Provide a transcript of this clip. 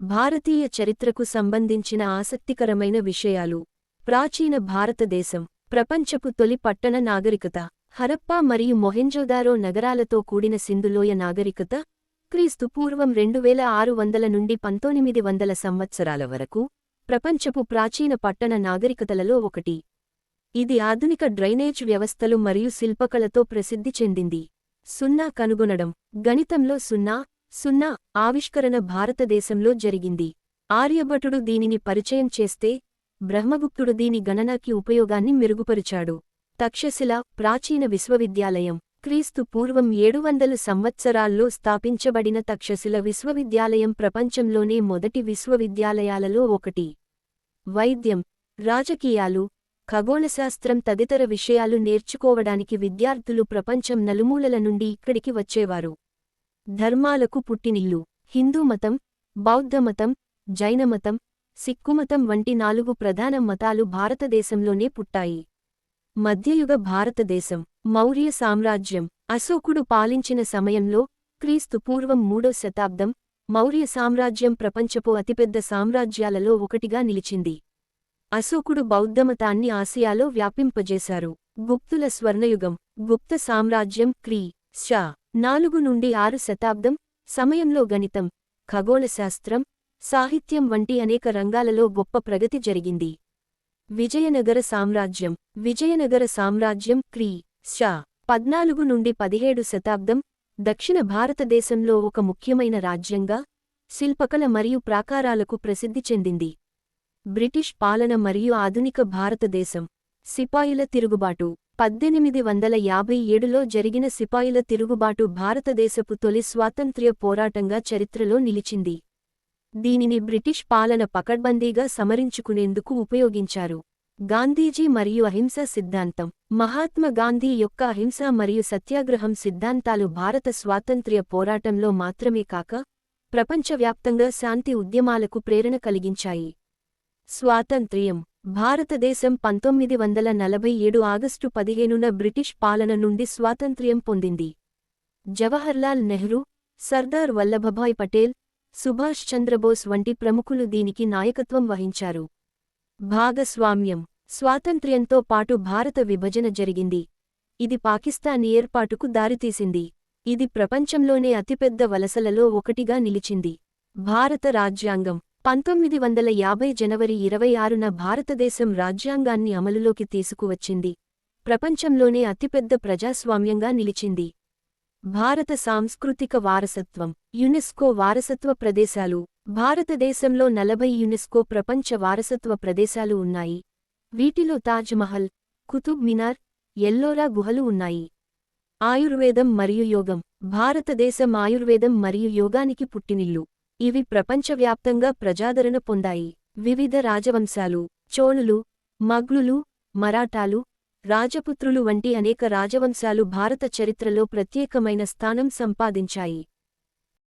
భారతీయ చరిత్రకు సంబంధించిన ఆసక్తికరమైన విషయాలు. ప్రాచీన భారతదేశం ప్రపంచపు తొలి పట్టణ నాగరికత హరప్పా మరియు మొహెంజోదారో నగరాలతో కూడిన సింధులోయ నాగరికత క్రీస్తు పూర్వం రెండు వేల ఆరు వందల నుండి పంతొమ్మిది వందల సంవత్సరాల వరకు ప్రపంచపు ప్రాచీన పట్టణ నాగరికతలలో ఒకటి. ఇది ఆధునిక డ్రైనేజ్ వ్యవస్థలు మరియు శిల్పకళతో ప్రసిద్ధి చెందింది. సున్నా కనుగొనడం గణితంలో సున్నా సున్నా ఆవిష్కరణ భారతదేశంలో జరిగింది. ఆర్యభటుడు దీనిని పరిచయం చేస్తే బ్రహ్మగుప్తుడు దీని గణనకి ఉపయోగాన్ని మెరుగుపరిచాడు. తక్షశిల ప్రాచీన విశ్వవిద్యాలయం క్రీస్తు పూర్వం ఏడు వందల సంవత్సరాల్లో స్థాపించబడిన తక్షశిల విశ్వవిద్యాలయం ప్రపంచంలోనే మొదటి విశ్వవిద్యాలయాలలో ఒకటి. వైద్యం రాజకీయాలు ఖగోళశాస్త్రం తదితర విషయాలు నేర్చుకోవడానికి విద్యార్థులు ప్రపంచం నలుమూలల నుండి ఇక్కడికి వచ్చేవారు. ధర్మాలకు పుట్టినిల్లు. హిందూ మతం బౌద్ధమతం జైనమతం సిక్కుమతం వంటి నాలుగు ప్రధాన మతాలు భారతదేశంలోనే పుట్టాయి. మధ్యయుగ భారతదేశం మౌర్య సామ్రాజ్యం అశోకుడు పాలించిన సమయంలో క్రీస్తు పూర్వం మూడో శతాబ్దం మౌర్య సామ్రాజ్యం ప్రపంచపు అతిపెద్ద సామ్రాజ్యాలలో ఒకటిగా నిలిచింది. అశోకుడు బౌద్ధమతాన్ని ఆసియాలో వ్యాపింపజేశారు. గుప్తుల స్వర్ణయుగం గుప్త సామ్రాజ్యం క్రీ. షా. నాలుగు నుండి ఆరు శతాబ్దం సమయంలో గణితం ఖగోళశాస్త్రం సాహిత్యం వంటి అనేక రంగాలలో గొప్ప ప్రగతి జరిగింది. విజయనగర సామ్రాజ్యం విజయనగర సామ్రాజ్యం క్రీ. షా. పద్నాలుగు నుండి పదిహేడు శతాబ్దం దక్షిణ భారతదేశంలో ఒక ముఖ్యమైన రాజ్యంగా శిల్పకళ మరియు ప్రాకారాలకు ప్రసిద్ధి చెందింది. బ్రిటిష్ పాలన మరియు ఆధునిక భారతదేశం సిపాయిల తిరుగుబాటు. పద్దెనిమిది వందల యాభై ఏడులో జరిగిన సిపాయిల తిరుగుబాటు భారతదేశపు తొలి స్వాతంత్ర్య పోరాటంగా చరిత్రలో నిలిచింది. దీనిని బ్రిటిష్ పాలన పకడ్బందీగా సమరించుకునేందుకు ఉపయోగించారు. గాంధీజీ మరియు అహింస సిద్ధాంతం. మహాత్మా గాంధీ యొక్క అహింస మరియు సత్యాగ్రహం సిద్ధాంతాలు భారత స్వాతంత్ర్య పోరాటంలో మాత్రమే కాక ప్రపంచవ్యాప్తంగా శాంతి ఉద్యమాలకు ప్రేరణ కలిగించాయి. స్వాతంత్ర్యం. భారతదేశం పంతొమ్మిది వందల నలభై ఏడు ఆగస్టు పదిహేనున బ్రిటిష్ పాలన నుండి స్వాతంత్ర్యం పొందింది. జవహర్లాల్ నెహ్రూ సర్దార్ వల్లభభాయ్ పటేల్ సుభాష్ చంద్రబోస్ వంటి ప్రముఖులు దీనికి నాయకత్వం వహించారు. భాగస్వామ్యం స్వాతంత్ర్యంతో పాటు భారత విభజన జరిగింది. ఇది పాకిస్తాన్ ఏర్పాటుకు దారితీసింది. ఇది ప్రపంచంలోనే అతిపెద్ద వలసలలో ఒకటిగా నిలిచింది. భారత రాజ్యాంగం పంతొమ్మిది వందల యాభై జనవరి ఇరవై ఆరున భారతదేశం రాజ్యాంగాన్ని అమలులోకి తీసుకువచ్చింది. ప్రపంచంలోనే అతిపెద్ద ప్రజాస్వామ్యంగా నిలిచింది. భారత సాంస్కృతిక వారసత్వం యునెస్కో వారసత్వ ప్రదేశాలు భారతదేశంలో నలభై యునెస్కో ప్రపంచ వారసత్వ ప్రదేశాలు ఉన్నాయి. వీటిలో తాజ్ మహల్ కుతుబ్ మినార్ ఎల్లోరా గుహలు ఉన్నాయి. ఆయుర్వేదం మరియు యోగం భారతదేశం ఆయుర్వేదం మరియు యోగానికి పుట్టినిల్లు. ఇవి ప్రపంచవ్యాప్తంగా ప్రజాదరణ పొందాయి. వివిధ రాజవంశాలు చోళులు మగ్లులు మరాఠాలు రాజపుత్రులు వంటి అనేక రాజవంశాలు భారత చరిత్రలో ప్రత్యేకమైన స్థానం సంపాదించాయి.